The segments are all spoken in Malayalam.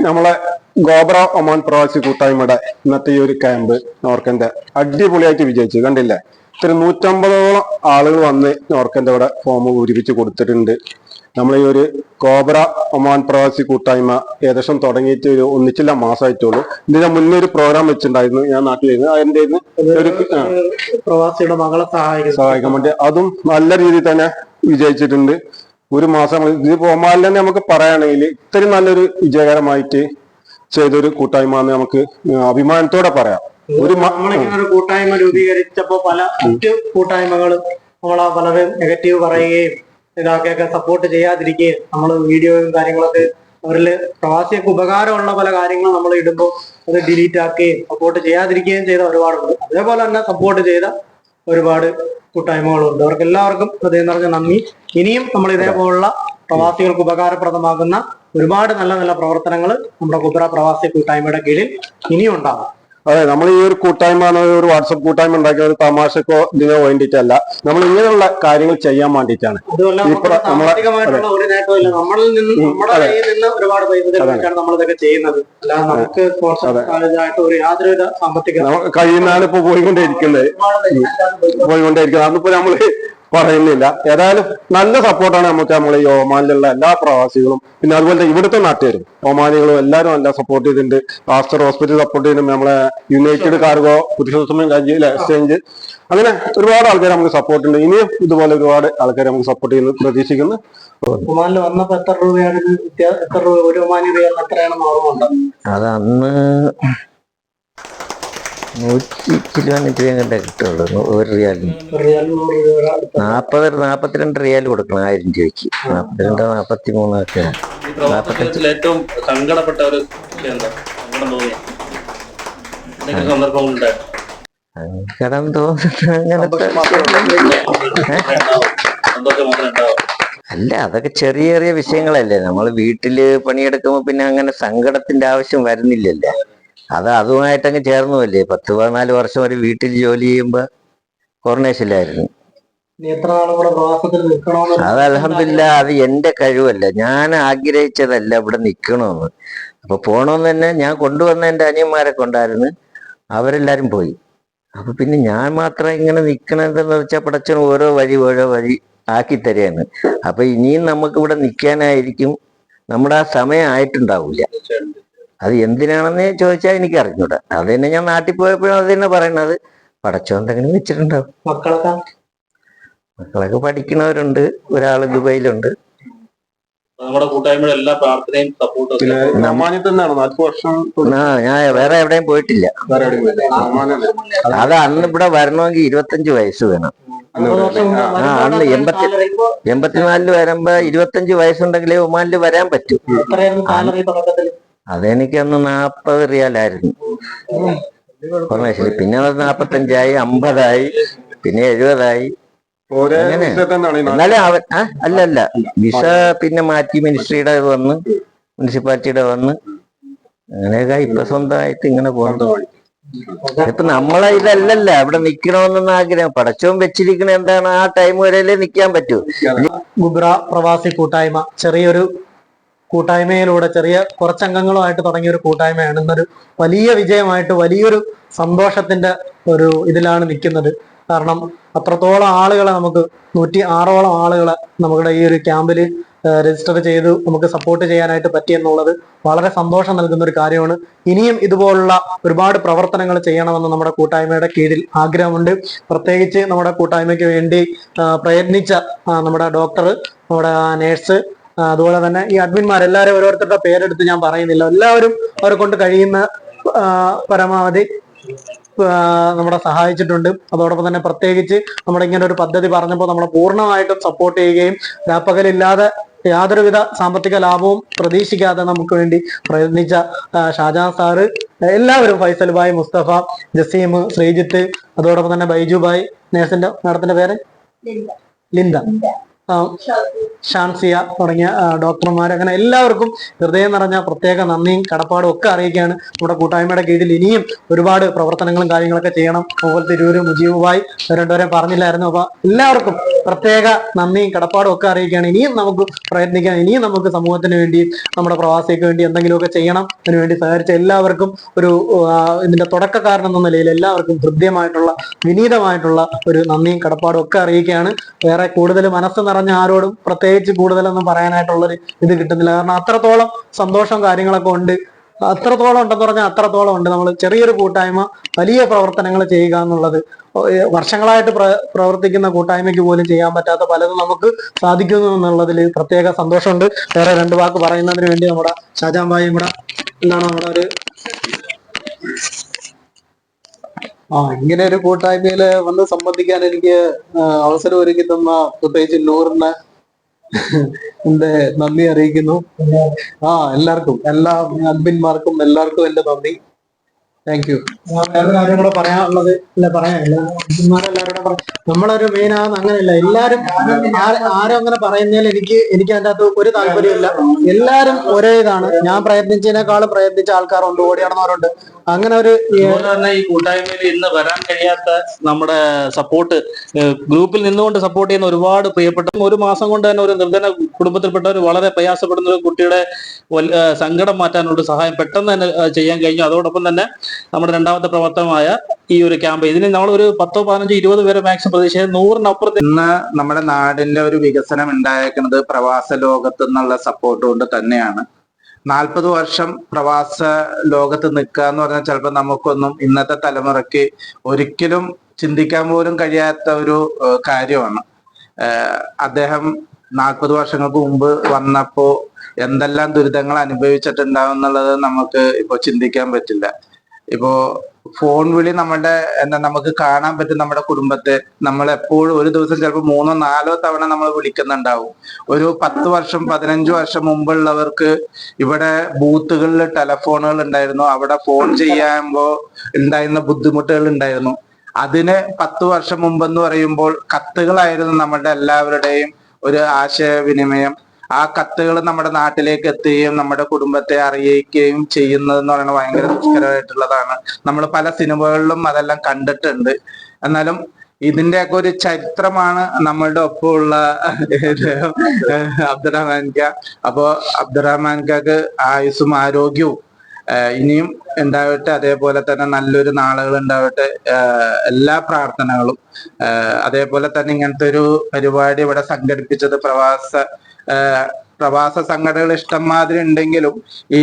നമ്മളെ ഗോബ്ര ഒമാൻ പ്രവാസി കൂട്ടായ്മയുടെ ഇന്നത്തെ ഈ ഒരു ക്യാമ്പ് നോർക്കന്റെ അടിപൊളിയായിട്ട് വിജയിച്ചു. കണ്ടില്ലേ? ഇത്ര നൂറ്റമ്പതോളം ആളുകൾ വന്ന് നോർക്കന്റെ ഇവിടെ ഫോം പൂരിപ്പിച്ച് കൊടുത്തിട്ടുണ്ട്. നമ്മൾ ഈ ഒരു കോബ്ര ഒമാൻ പ്രവാസി കൂട്ടായ്മ ഏകദേശം തുടങ്ങിയിട്ട് ഒരു ഒന്നിച്ചില്ല മാസമായിട്ടുള്ളൂ. ഇതിന്റെ മുന്നേ ഒരു പ്രോഗ്രാം വെച്ചിട്ടുണ്ടായിരുന്നു. ഞാൻ നാട്ടിലിരുന്നു അതിന്റെ ഒരു പ്രവാസിയുടെ മകളെ സഹായിക്കാൻ വേണ്ടി അതും നല്ല രീതിയിൽ തന്നെ വിജയിച്ചിട്ടുണ്ട്. ഒരു മാസം ഇത് ഒമാനിൽ തന്നെ നമുക്ക് പറയുകയാണെങ്കിൽ ഇത്രയും നല്ലൊരു വിജയകരമായിട്ട് ചെയ്തൊരു കൂട്ടായ്മ എന്ന് നമുക്ക് അഭിമാനത്തോടെ പറയാം. ഒരു കൂട്ടായ്മ രൂപീകരിച്ചപ്പോ പല മറ്റു കൂട്ടായ്മകളും നമ്മളെ പലരും നെഗറ്റീവ് പറയുകയും ഇതാക്കിയൊക്കെ സപ്പോർട്ട് ചെയ്യാതിരിക്കുകയും നമ്മൾ വീഡിയോയും കാര്യങ്ങളൊക്കെ അവരിൽ പ്രവാസികൾക്ക് ഉപകാരമുള്ള പല കാര്യങ്ങളും നമ്മൾ ഇടുമ്പോൾ അത് ഡിലീറ്റ് ആക്കുകയും സപ്പോർട്ട് ചെയ്യാതിരിക്കുകയും ചെയ്ത ഒരുപാടുണ്ട്. അതേപോലെ തന്നെ സപ്പോർട്ട് ചെയ്ത ഒരുപാട് കൂട്ടായ്മകളുണ്ട്. അവർക്ക് എല്ലാവർക്കും ഹൃദയം നിറഞ്ഞ നന്ദി. ഇനിയും നമ്മൾ ഇതേപോലുള്ള പ്രവാസികൾക്ക് ഉപകാരപ്രദമാകുന്ന ഒരുപാട് നല്ല നല്ല പ്രവർത്തനങ്ങൾ നമ്മുടെ കുബ്ര പ്രവാസി കൂട്ടായ്മയുടെ കീഴിൽ ഇനിയും ഉണ്ടാകും അതെ നമ്മൾ ഈ ഒരു കൂട്ടായ്മ ഒരു വാട്സപ്പ് കൂട്ടായ്മ ഉണ്ടാക്കിയ ഒരു തമാശക്കോ ഇതിനോ വേണ്ടിയിട്ടല്ല. നമ്മൾ ഇങ്ങനെയുള്ള കാര്യങ്ങൾ ചെയ്യാൻ വേണ്ടിയിട്ടാണ്. കഴിയുന്നാണ് ഇപ്പൊ പോയിക്കൊണ്ടേ പോയിക്കൊണ്ടേ അതിപ്പോ നമ്മൾ പറയുന്നില്ല. ഏതായാലും നല്ല സപ്പോർട്ടാണ് നമുക്ക് നമ്മൾ ഈ ഒമാനിലുള്ള എല്ലാ പ്രവാസികളും. പിന്നെ അതുപോലെ തന്നെ ഇവിടുത്തെ നാട്ടുകാരും. ഒമാനികളും എല്ലാവരും നല്ല സപ്പോർട്ട് ചെയ്തിട്ടുണ്ട്. ആസ്റ്റർ ഹോസ്പിറ്റൽ സപ്പോർട്ട് ചെയ്യുന്നുണ്ട്. നമ്മളെ യുണൈറ്റഡ് കാർഗോ പുരുഷോത്തമം എക്സ്ചേഞ്ച് അങ്ങനെ ഒരുപാട് ആൾക്കാർ നമുക്ക് സപ്പോർട്ട് ഉണ്ട്. ഇനിയും ഇതുപോലെ ഒരുപാട് ആൾക്കാർ നമുക്ക് സപ്പോർട്ട് ചെയ്യുന്നു പ്രതീക്ഷിക്കുന്നു. ഒമാനിൽ വന്നപ്പോ എത്ര രൂപയാണ് എത്ര രൂപ ഒരു ഒമാനി അത് അന്ന് നൂറ്റി കിലോമീറ്റർ കണ്ടേ കിട്ടുള്ളൂ. ഒരു റിയാലിന് നാൽപ്പത് നാൽപ്പത്തിരണ്ട് റിയാൽ കൊടുക്കണം ആയിരം രൂപയ്ക്ക്. നാൽപ്പത്തിരണ്ട് നാൽപ്പത്തി മൂന്നൊക്കെ ഈ ഏറ്റവും സങ്കടപ്പെട്ട ഒരു സങ്കടം തോന്നുന്ന അങ്ങനത്തെ അല്ല അതൊക്കെ ചെറിയ ചെറിയ വിഷയങ്ങളല്ലേ. നമ്മൾ വീട്ടിൽ പണിയെടുക്കുമ്പോൾ പിന്നെ അങ്ങനെ സങ്കടത്തിന്റെ ആവശ്യം വരുന്നില്ലല്ലോ. അത് അതുമായിട്ടങ്ങ് ചേർന്നുമല്ലേ പത്ത് പതിനാല് വർഷം ഒരു വീട്ടിൽ ജോലി ചെയ്യുമ്പോ നിൽക്കണമെന്ന് അത് അലഹമില്ല അത് എന്റെ കഴിവല്ല. ഞാൻ ആഗ്രഹിച്ചതല്ല ഇവിടെ നിക്കണമെന്ന് അപ്പൊ പോണോന്ന് തന്നെ ഞാൻ കൊണ്ടുവന്ന എന്റെ അനിയന്മാരെ കൊണ്ടായിരുന്നു. അവരെല്ലാരും പോയി. അപ്പൊ പിന്നെ ഞാൻ മാത്രം ഇങ്ങനെ നിക്കണതെന്ന് വെച്ചാൽ പടച്ചൻ ഓരോ വഴി ഓരോ വഴി ആക്കി തരികയാണ് അപ്പൊ ഇനിയും നമുക്ക് ഇവിടെ നിൽക്കാനായിരിക്കും നമ്മുടെ ആ സമയം ആയിട്ടുണ്ടാവില്ല അത് എന്തിനാണെന്ന് ചോദിച്ചാൽ എനിക്ക് അറിഞ്ഞൂടാ അത് തന്നെ ഞാൻ നാട്ടിൽ പോയപ്പോഴും അത് തന്നെ പറയണത് പടച്ചോ എന്തെങ്കിലും വെച്ചിട്ടുണ്ടാവും മക്കളൊക്കെ? മക്കളൊക്കെ പഠിക്കുന്നവരുണ്ട്. ഒരാൾ ദുബൈയിലുണ്ട്. നമ്മുടെ കൂട്ടായ്മയുടെ എല്ലാ പ്രാർത്ഥനയും സപ്പോർട്ടും ഞാൻ വേറെ എവിടെയും പോയിട്ടില്ല. അത് അന്ന് ഇവിടെ വരണമെങ്കിൽ ഇരുപത്തഞ്ച് വയസ്സ് വേണം. ആ, അന്ന് എൺപത്തി- എൺപത്തിനാലിൽ വരുമ്പോ ഇരുപത്തഞ്ച് വയസ്സുണ്ടെങ്കിലേ ഒമാനിൽ വരാൻ പറ്റൂ. എത്രയായിരുന്നു സാലറി തുടക്കത്തിൽ അതെനിക്ക് അന്ന് നാപ്പത് റിയാലായിരുന്നു. ശരി. പിന്നെ അത് നാപ്പത്തഞ്ചായി അമ്പതായി പിന്നെ എഴുപതായി. എന്നാലും അവൻ ആ അല്ലല്ല. വിസ പിന്നെ മാറ്റി മിനിസ്ട്രിയുടെ വന്ന് മുനിസിപ്പാലിറ്റിയുടെ വന്ന് അങ്ങനെയൊക്കെ ഇപ്പൊ സ്വന്തമായിട്ട് ഇങ്ങനെ പോകുന്നു. ഇപ്പൊ നമ്മളെ ഇതല്ലല്ല. ഇവിടെ നിക്കണമെന്നൊന്നും ആഗ്രഹം. പടച്ചവും വെച്ചിരിക്കണ എന്താണ്? ആ ടൈം വരെയല്ലേ നിക്കാൻ പറ്റൂ. ഗുബ്ര പ്രവാസി കൂട്ടായ്മ. ചെറിയൊരു കൂട്ടായ്മയിലൂടെ ചെറിയ കുറച്ചംഗങ്ങളുമായിട്ട് തുടങ്ങിയ ഒരു കൂട്ടായ്മയാണ്. ഇന്നൊരു വലിയ വിജയമായിട്ട് വലിയൊരു സന്തോഷത്തിന്റെ ഒരു ഇതിലാണ് നിൽക്കുന്നത്. കാരണം അത്രത്തോളം ആളുകളെ നമുക്ക് നൂറ്റി ആറോളം ആളുകളെ നമ്മുടെ ഈ ഒരു ക്യാമ്പിൽ രജിസ്റ്റർ ചെയ്ത് നമുക്ക് സപ്പോർട്ട് ചെയ്യാനായിട്ട് പറ്റിയെന്നുള്ളത് വളരെ സന്തോഷം നൽകുന്ന ഒരു കാര്യമാണ്. ഇനിയും ഇതുപോലുള്ള ഒരുപാട് പ്രവർത്തനങ്ങൾ ചെയ്യണമെന്ന് നമ്മുടെ കൂട്ടായ്മയുടെ കീഴിൽ ആഗ്രഹമുണ്ട്. പ്രത്യേകിച്ച് നമ്മുടെ കൂട്ടായ്മയ്ക്ക് വേണ്ടി പ്രയത്നിച്ച നമ്മുടെ ഡോക്ടർ നമ്മുടെ നേഴ്സ് അതുപോലെ തന്നെ ഈ അഡ്മിന്മാർ എല്ലാവരും ഓരോരുത്തരുടെ പേരെടുത്ത് ഞാൻ പറയുന്നില്ല. എല്ലാവരും അവരെ കൊണ്ട് കഴിയുന്ന പരമാവധി നമ്മളെ സഹായിച്ചിട്ടുണ്ട്. അതോടൊപ്പം തന്നെ പ്രത്യേകിച്ച് നമ്മുടെ ഇങ്ങനെ ഒരു പദ്ധതി പറഞ്ഞപ്പോൾ നമ്മളെ പൂർണമായിട്ടും സപ്പോർട്ട് ചെയ്യുകയും രാപ്പകലില്ലാതെ യാതൊരുവിധ സാമ്പത്തിക ലാഭവും പ്രതീക്ഷിക്കാതെ നമുക്ക് വേണ്ടി പ്രയത്നിച്ച ഷാജാൻ ഷാജഹാൻ സാറ് എല്ലാവരും ഫൈസൽ ഭായ് മുസ്തഫ ജസീം ശ്രീജിത്ത് അതോടൊപ്പം തന്നെ ബൈജു ഭായ് നേഴ്സിന്റെ മാഡത്തിന്റെ പേര്? ലിന്ദ ഷാൻസിയ തുടങ്ങിയ ഡോക്ടർമാർ അങ്ങനെ എല്ലാവർക്കും ഹൃദയം നിറഞ്ഞ പ്രത്യേക നന്ദിയും കടപ്പാടും ഒക്കെ അറിയിക്കുകയാണ്. നമ്മുടെ കൂട്ടായ്മയുടെ കീഴിൽ ഇനിയും ഒരുപാട് പ്രവർത്തനങ്ങളും കാര്യങ്ങളൊക്കെ ചെയ്യണം. അതുപോലെ തിരൂര് മുജീബുമായി രണ്ടുപേരെ പറഞ്ഞില്ലായിരുന്നു. അപ്പൊ എല്ലാവർക്കും പ്രത്യേക നന്ദിയും കടപ്പാടും ഒക്കെ അറിയിക്കുകയാണ്. ഇനിയും നമുക്ക് പ്രയത്നിക്കാം. ഇനിയും നമുക്ക് സമൂഹത്തിന് വേണ്ടി നമ്മുടെ പ്രവാസികൾക്ക് വേണ്ടി എന്തെങ്കിലുമൊക്കെ ചെയ്യണം. അതിനുവേണ്ടി സഹകരിച്ച എല്ലാവർക്കും ഒരു ഇതിന്റെ തുടക്കക്കാരൻ എന്ന നിലയിൽ എല്ലാവർക്കും ഹൃദ്യമായിട്ടുള്ള വിനീതമായിട്ടുള്ള ഒരു നന്ദിയും കടപ്പാടും ഒക്കെ അറിയിക്കുകയാണ്. വേറെ കൂടുതൽ മനസ്സ് നിറഞ്ഞ ആരോടും പ്രത്യേകിച്ച് കൂടുതലൊന്നും പറയാനായിട്ടുള്ളൊരു ഇത് കിട്ടുന്നില്ല. കാരണം അത്രത്തോളം സന്തോഷം കാര്യങ്ങളൊക്കെ ഉണ്ട്. അത്രത്തോളം ഉണ്ടെന്ന് പറഞ്ഞാൽ അത്രത്തോളം ഉണ്ട്. നമ്മൾ ചെറിയൊരു കൂട്ടായ്മ വലിയ പ്രവർത്തനങ്ങൾ ചെയ്യുക എന്നുള്ളത്. വർഷങ്ങളായിട്ട് പ്രവർത്തിക്കുന്ന കൂട്ടായ്മയ്ക്ക് പോലും ചെയ്യാൻ പറ്റാത്ത പലതും നമുക്ക് സാധിക്കുന്നു എന്നുള്ളതിൽ പ്രത്യേക സന്തോഷമുണ്ട്. വേറെ രണ്ട് വാക്ക് പറയുന്നതിന് വേണ്ടി നമ്മുടെ ഷാജാൻ ഭായിയും എന്താണ് നമ്മുടെ ഒരു ആ ഇങ്ങനെ ഒരു കൂട്ടായ്മയിൽ വന്ന് സംബന്ധിക്കാൻ എനിക്ക് അവസരം ഒരുക്കി തന്ന പ്രത്യേകിച്ച് നൂറിന് എന്റെ നന്ദി അറിയിക്കുന്നു. ആ എല്ലാവർക്കും എല്ലാ അഡ്മിന്മാർക്കും എല്ലാവർക്കും എന്റെ നന്ദി. താങ്ക് യു വേറെ കാര്യം കൂടെ പറയാനുള്ളത് അല്ല പറയാം നമ്മളൊരു മെയിൻ ആകുന്ന അങ്ങനെയല്ല. എല്ലാരും ആരും അങ്ങനെ പറയുന്നതിൽ എനിക്ക് എനിക്ക് അതിന്റെ അകത്ത് ഒരു താല്പര്യമില്ല എല്ലാരും ഒരേ ഇതാണ് ഞാൻ പ്രയത്നിച്ചതിനേക്കാളും പ്രയത്നിച്ച ആൾക്കാരുണ്ട്. ഓടി നടന്നവരുണ്ട്. അങ്ങനെ ഒരു ഈ കൂട്ടായ്മയിൽ ഇന്ന് വരാൻ കഴിയാത്ത നമ്മുടെ സപ്പോർട്ട് ഗ്രൂപ്പിൽ നിന്നുകൊണ്ട് സപ്പോർട്ട് ചെയ്യുന്ന ഒരുപാട് പ്രിയപ്പെട്ട ഒരു മാസം കൊണ്ട് തന്നെ ഒരു നിർധന കുടുംബത്തിൽപ്പെട്ട ഒരു വളരെ പ്രയാസപ്പെടുന്ന ഒരു കുട്ടിയുടെ സങ്കടം മാറ്റാനുള്ള സഹായം പെട്ടെന്ന് തന്നെ ചെയ്യാൻ കഴിഞ്ഞു. അതോടൊപ്പം തന്നെ നമ്മുടെ രണ്ടാമത്തെ പ്രവർത്തനമായ ഈ ഒരു ക്യാമ്പ്. ഇതിന് നമ്മൾ ഒരു പത്തോ പതിനഞ്ചോ ഇരുപത് പേരെ മാക്സിമം പ്രതീക്ഷിച്ചത് നൂറിനപ്പുറത്ത് ഇന്ന് നമ്മുടെ നാടിന്റെ ഒരു വികസനം ഉണ്ടായേക്കുന്നത് പ്രവാസ ലോകത്ത് നിന്നുള്ള സപ്പോർട്ട് കൊണ്ട് തന്നെയാണ്. നാൽപ്പത് വർഷം പ്രവാസ ലോകത്ത് നിൽക്കുക എന്ന് പറഞ്ഞാൽ ചിലപ്പോൾ നമുക്കൊന്നും ഇന്നത്തെ തലമുറയ്ക്ക് ഒരിക്കലും ചിന്തിക്കാൻ പോലും കഴിയാത്ത ഒരു കാര്യമാണ്. അദ്ദേഹം നാൽപ്പത് വർഷങ്ങൾക്ക് മുമ്പ് വന്നപ്പോ എന്തെല്ലാം ദുരിതങ്ങൾ അനുഭവിച്ചിട്ടുണ്ടാവും എന്നുള്ളത് നമുക്ക് ഇപ്പൊ ചിന്തിക്കാൻ പറ്റില്ല. ഇപ്പോ ഫോൺ വിളി നമ്മുടെ എന്താ നമുക്ക് കാണാൻ പറ്റും നമ്മുടെ കുടുംബത്തെ. നമ്മൾ എപ്പോഴും ഒരു ദിവസം ചിലപ്പോൾ മൂന്നോ നാലോ തവണ നമ്മൾ വിളിക്കുന്നുണ്ടാവും. ഒരു പത്ത് വർഷം പതിനഞ്ച് വർഷം മുമ്പുള്ളവർക്ക് ഇവിടെ ബൂത്തുകളിൽ ടെലഫോണുകൾ ഉണ്ടായിരുന്നു. അവിടെ ഫോൺ ചെയ്യാമ്പോ ഉണ്ടായിരുന്ന ബുദ്ധിമുട്ടുകൾ ഉണ്ടായിരുന്നു. അതിന് പത്ത് വർഷം മുമ്പെന്ന് പറയുമ്പോൾ കത്തുകളായിരുന്നു നമ്മുടെ എല്ലാവരുടെയും ഒരു ആശയവിനിമയം. ആ കത്തുകൾ നമ്മുടെ നാട്ടിലേക്ക് എത്തുകയും നമ്മുടെ കുടുംബത്തെ അറിയിക്കുകയും ചെയ്യുന്നത് എന്ന് പറയുന്നത് ഭയങ്കര ദുഷ്കരമായിട്ടുള്ളതാണ്. നമ്മൾ പല സിനിമകളിലും അതെല്ലാം കണ്ടിട്ടുണ്ട്. എന്നാലും ഇതിന്റെയൊക്കെ ഒരു ചരിത്രമാണ് നമ്മളുടെ ഒപ്പമുള്ള അബ്ദുറഹ്മാൻ അപ്പോ അബ്ദുറഹ്മാൻ ആയുസ്സും ആരോഗ്യവും ഇനിയും ഉണ്ടാവട്ടെ. അതേപോലെ തന്നെ നല്ലൊരു നാളുകൾ ഉണ്ടാവട്ടെ. എല്ലാ പ്രാർത്ഥനകളും അതേപോലെ തന്നെ ഇങ്ങനത്തെ ഒരു പരിപാടി ഇവിടെ സംഘടിപ്പിച്ചത് പ്രവാസ പ്രവാസ സംഘടനകൾ ഇഷ്ടം മാതിരി ഉണ്ടെങ്കിലും ഈ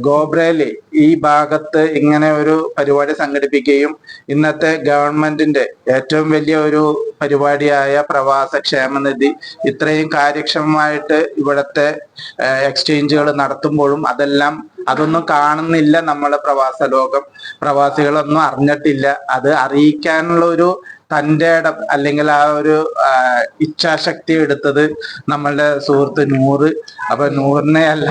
ഗോബ്രയിൽ ഈ ഭാഗത്ത് ഇങ്ങനെ ഒരു പരിപാടി സംഘടിപ്പിക്കുകയും ഇന്നത്തെ ഗവൺമെന്റിന്റെ ഏറ്റവും വലിയ ഒരു പരിപാടിയായ പ്രവാസ ക്ഷേമനിധി ഇത്രയും കാര്യക്ഷമമായിട്ട് ഇവിടത്തെ എക്സ്ചേഞ്ചുകൾ നടത്തുമ്പോഴും അതെല്ലാം അതൊന്നും കാണുന്നില്ല നമ്മളെ പ്രവാസ ലോകം. പ്രവാസികളൊന്നും അറിഞ്ഞിട്ടില്ല. അത് അറിയിക്കാനുള്ള ഒരു തന്റെ ഇടം അല്ലെങ്കിൽ ആ ഒരു ഇച്ഛാശക്തി എടുത്തത് നമ്മളുടെ സുഹൃത്ത് നൂറ് അപ്പൊ നൂറിനെ അല്ല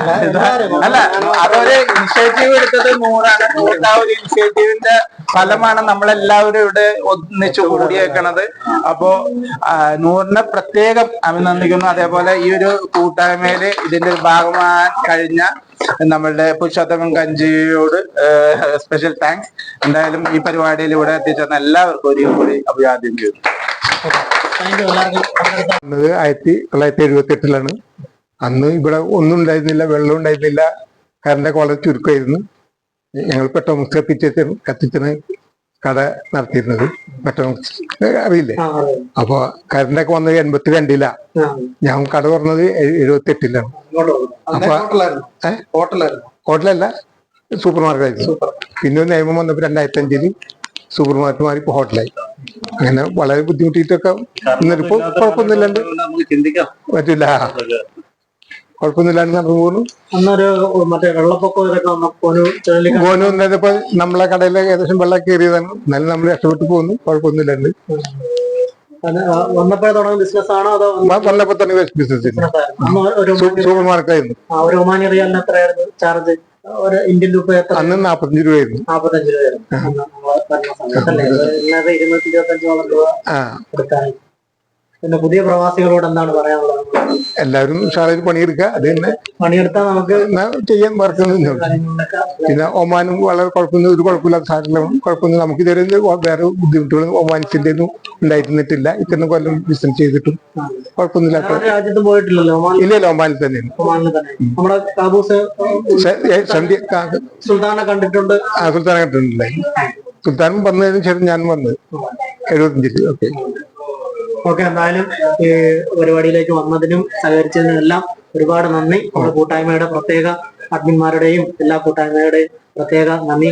അല്ല അതൊരു ഇനിഷ്യേറ്റീവ് എടുത്തത് നൂറാണ്. നൂറിന്റെ ആ ഒരു ഇനിഷ്യേറ്റീവിന്റെ ഫലമാണ് നമ്മളെല്ലാവരും ഇവിടെ ഒന്നിച്ചു കൂടിയേക്കണത്. അപ്പോ നൂറിനെ പ്രത്യേകം അഭിനന്ദിക്കുന്നു. അതേപോലെ ഈ ഒരു കൂട്ടായ്മയിൽ ഇതിന്റെ ഭാഗമാ ഭാഗമാകാൻ കഴിഞ്ഞ നമ്മളുടെ പുരുഷോത്തമൻ കഞ്ചിയോട് സ്പെഷ്യൽ താങ്ക്സ് എന്തായാലും ഈ പരിപാടിയിൽ ഇവിടെ എത്തിച്ചേർന്ന എല്ലാവർക്കും ഒരു കൂടി അഭിവാദ്യം ചെയ്തു ആയിരത്തി തൊള്ളായിരത്തി എഴുപത്തി എട്ടിലാണ് അന്ന് ഇവിടെ ഒന്നും ഉണ്ടായിരുന്നില്ല വെള്ളം ഉണ്ടായിരുന്നില്ല. കറണ്ടൊക്കെ വളരെ ചുരുക്കമായിരുന്നു. ഞങ്ങൾ പെട്ടെന്ന് കത്തിച്ചു കത്തിച്ചാണ് കട നടത്തിയിരുന്നത്. പെട്രോൾ അറിയില്ലേ. അപ്പൊ കറണ്ടൊക്കെ വന്നത് എൺപത്തി രണ്ടിലാ ഞാൻ കട തുറന്നത് എഴുപത്തി എട്ടിലാണ്. അപ്പൊ- ഹോട്ടലല്ല സൂപ്പർ. മാർക്കറ്റായിരുന്നു പിന്നെ ഒരു നിയമം വന്നപ്പോൾ രണ്ടായിരത്തി അഞ്ചിൽ സൂപ്പർ മാർക്കറ്റ് മാറി ഇപ്പൊ ഹോട്ടലായി. അങ്ങനെ വളരെ ബുദ്ധിമുട്ടിയിട്ടൊക്കെ ഇന്നിപ്പോ കുഴപ്പമൊന്നുമില്ലാണ്ട് പറ്റില്ല കുഴപ്പമൊന്നുമില്ലാണ്ട് നടന്നു പോകുന്നു അന്നൊരു മറ്റേ വെള്ളപ്പൊക്കം ഇതൊക്കെ ചുഴലിക്കാറ്റ്. നമ്മളെ കടയിൽ ഏകദേശം വെള്ളം കയറിയതാണ്. എന്നാലും നമ്മൾ രക്ഷപ്പെട്ടു പോകുന്നു കുഴപ്പമൊന്നുമില്ലാണ്ട് വന്നപ്പോഴേ തുടങ്ങിയ ബിസിനസ് ആണോ അതോ വന്നപ്പോ തന്നെ ബിസിനസ് സൂപ്പർ മാർക്കറ്റ് ആയിരുന്നു. ആ, ഒരു ഒമാനി റിയാലിന് എത്രയായിരുന്നു ചാർജ് ഒരു ഇന്ത്യൻ രൂപ അന്ന് നാപ്പത്തഞ്ച് രൂപയായിരുന്നു. നാപ്പത്തഞ്ച് ഇരുന്നൂറ്റി ഇരുപത്തഞ്ചോളം രൂപ പിന്നെ പുതിയ പ്രവാസികളോട് എന്താണ് പറയാനുള്ളത്? എല്ലാവരും ഉഷാറായിട്ട് പണിയെടുക്കുക. അത് തന്നെ പണിയെടുത്താൽ നമുക്ക് എന്നാ ചെയ്യാൻ വർക്കൊന്നും പിന്നെ ഒമാനും വളരെ കുഴപ്പമൊന്നും ഒരു കുഴപ്പമില്ലാത്ത സാധനങ്ങളും കുഴപ്പമൊന്നും നമുക്ക് ഇതുവരെ വേറെ ബുദ്ധിമുട്ടുകളും ഒമാനത്തിന്റെ ഒന്നും ഉണ്ടായിരുന്നിട്ടില്ല. ഇത്തരം കൊല്ലം ബിസിനസ് ചെയ്തിട്ടും കുഴപ്പമൊന്നുമില്ലാത്ത രാജ്യത്തും പോയിട്ടില്ലല്ലോ? ഇല്ലല്ലോ ഒമാനിൽ തന്നെയാണ്. നമ്മുടെ കാബൂസ് സുൽത്താനെ കണ്ടിട്ടുണ്ട്. ആ സുൽത്താനെ വന്നതിന് ശേഷം ഞാൻ വന്നത്. എഴുപത്തഞ്ചിൽ ഓക്കെ. ഓക്കെ എന്തായാലും പരിപാടിയിലേക്ക് വന്നതിനും സഹകരിച്ചതിനും എല്ലാം ഒരുപാട് നന്ദി. നമ്മുടെ കൂട്ടായ്മയുടെ പ്രത്യേക അഡ്മിന്മാരുടെയും എല്ലാ കൂട്ടായ്മയുടെയും പ്രത്യേക നന്ദി.